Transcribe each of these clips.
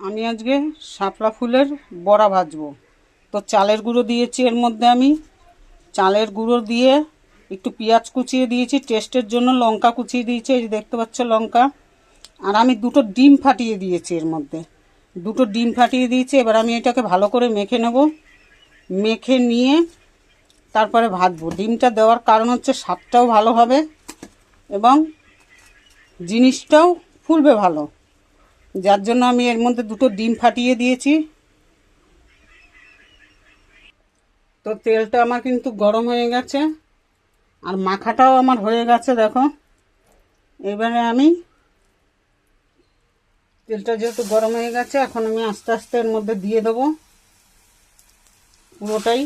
আমি আজকে শাপলা ফুলের বড়া ভাজবো। তো চালের গুঁড়ো দিয়েছি এর মধ্যে আমি। চালের গুঁড়ো দিয়ে একটু পেঁয়াজ কুচিয়ে দিয়েছি, টেস্টের জন্য লঙ্কা কুচিয়ে দিয়েছি, এই যে দেখতে পাচ্ছ লঙ্কা। আর আমি দুটো ডিম ফাটিয়ে দিয়েছি এর মধ্যে। দুটো ডিম ফাটিয়ে দিয়েছি, এবার আমি এটাকে ভালো করে মেখে নেব। মেখে নিয়ে তারপরে ভাজবো। ডিমটা দেওয়ার কারণ হচ্ছে স্বাদটাও ভালো হবে এবং জিনিসটাও ফুলবে ভালো। যার জন্য আমি এর মধ্যে দুটো ডিম ফাটিয়ে দিয়েছি। তো তেলটা আমার কিন্তু গরম হয়ে গেছে, আর মাখাটাও আমার হয়ে গেছে, দেখো। এবারে আমি তেলটা যেহেতু গরম হয়ে গেছে, এখন আমি আস্তে আস্তে এর মধ্যে দিয়ে দেবো পুরোটাই।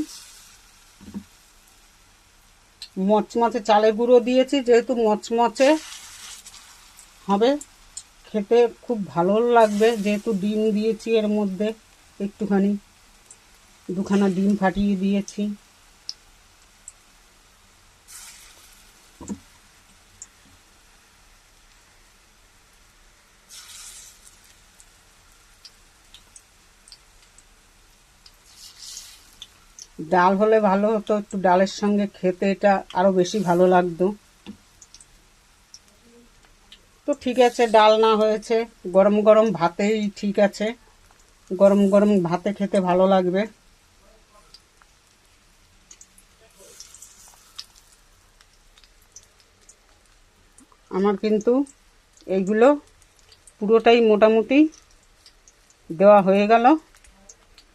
মচমচে চালের গুঁড়ো দিয়েছি, যেহেতু মচমচে হবে। খেতে খুব ভালো লাগবে, যেহেতু ডিম দিয়েছি এর মধ্যে একটুখানি। দুখানা ডিম ফাটিয়ে দিয়েছি। ডাল হলে ভালো হতো, একটু ডালের সঙ্গে খেতে এটা আরও বেশি ভালো লাগতো। তো ঠিক আছে, ডাল না হয়েছে। গরম গরম ভাতেই ঠিক আছে। গরম গরম ভাতে খেতে ভালো লাগবে। আমার কিন্তু এইগুলো পুরোটাই মোটামুটি দেওয়া হয়ে গেল।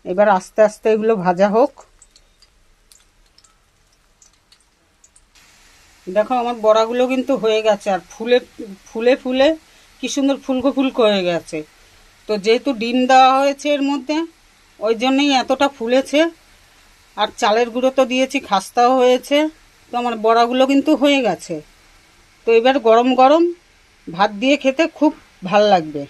এবার আস্তে আস্তে এগুলো ভাজা হোক। দেখো আমার বড়াগুলো কিন্তু হয়ে গেছে, আর ফুলে ফুলে ফুলে কি সুন্দর ফুলকো ফুলকো হয়ে গেছে। তো যেহেতু ডিম দেওয়া হয়েছে এর মধ্যে, ওই জন্যই এতটা ফুলেছে। আর চালের গুঁড়ো তো দিয়েছি, খাস্তাও হয়েছে। তো আমার বড়াগুলো কিন্তু হয়ে গেছে। তো এবার গরম গরম ভাত দিয়ে খেতে খুব ভালো লাগবে।